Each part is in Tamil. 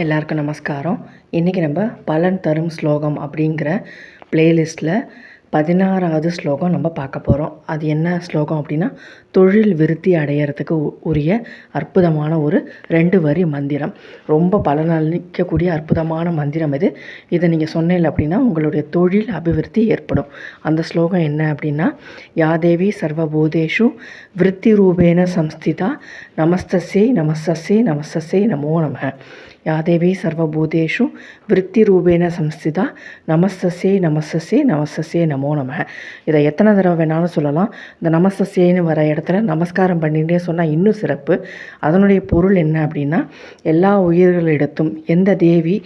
எல்லாருக்கும் நமஸ்காரம். இன்றைக்கி நம்ம பலன் தரும் ஸ்லோகம் அப்படிங்கிற பிளேலிஸ்ட்டில் பதினாறாவது ஸ்லோகம் நம்ம பார்க்க போகிறோம் அது என்ன ஸ்லோகம் அப்படின்னா தொழில் விருத்தி அடையிறதுக்கு உரிய அற்புதமான ஒரு ரெண்டு வரி மந்திரம். ரொம்ப பலனளிக்கக்கூடிய அற்புதமான மந்திரம் இது. இதை நீங்கள் சொன்னீங்க அப்படின்னா உங்களுடைய தொழில் அபிவிருத்தி ஏற்படும். அந்த ஸ்லோகம் என்ன அப்படின்னா யாதேவி சர்வபூதேஷு விருத்தி ரூபேன சம்ஸ்திதா நமஸ்தசே நமஸ்தசே நமஸ்தசே நமோ நம யாதேவி சர்வபூதேஷு விருத்திரூபேன சம்ஸ்திதா நமஸ்தசே நமஸ்தசே நமஸ்தசே நமோ நம இதை எத்தனை தடவை வேணாலும் சொல்லலாம். இந்த நமஸ்தசேன்னு வர இடத்துல நமஸ்காரம் பண்ணிகிட்டே சொன்னால் இன்னும் சிறப்பு. அதனுடைய பொருள் என்ன அப்படின்னா எல்லா உயிர்களிடத்தும் எந்த தேவி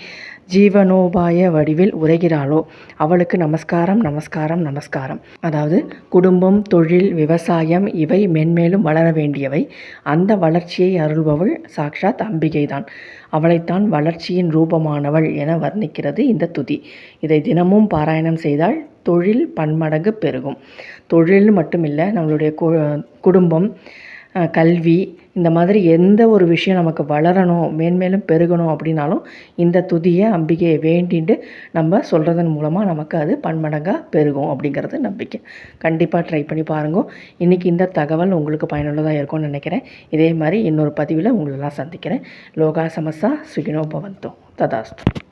ஜீவனோபாய வடிவில் உரைகிறாளோ அவளுக்கு நமஸ்காரம் நமஸ்காரம் நமஸ்காரம். அதாவது குடும்பம் தொழில் விவசாயம் இவை மென்மேலும் வளர வேண்டியவை. அந்த வளர்ச்சியை அருள்பவள் சாக்ஷாத் அம்பிகைதான். அவளைத்தான் வளர்ச்சியின் ரூபமானவள் என வர்ணிக்கிறது இந்த துதி. இதை தினமும் பாராயணம் செய்தால் தொழில் பன்மடங்கு பெருகும். தொழில் மட்டுமில்லை நம்மளுடைய கு- குடும்பம் கல்வி இந்த மாதிரி எந்த ஒரு விஷயம் நமக்கு வளரணும் மேன்மேலும் பெருகணும் அப்படின்னாலும் இந்த துதியை அம்பிகையை வேண்டிட்டு நம்ம சொல்கிறதன் மூலமாக நமக்கு அது பன்மடங்காக பெருகும் அப்படிங்கிறது நம்பிக்கை. கண்டிப்பாக ட்ரை பண்ணி பாருங்க. இன்றைக்கி இந்த தகவல் உங்களுக்கு பயனுள்ளதாக இருக்கும்னு நினைக்கிறேன். இதே மாதிரி இன்னொரு பதிவில் உங்களெல்லாம் சந்திக்கிறேன். லோகா சமஸ்தா சுகினோ பவந்தோ. ததாஸ்து.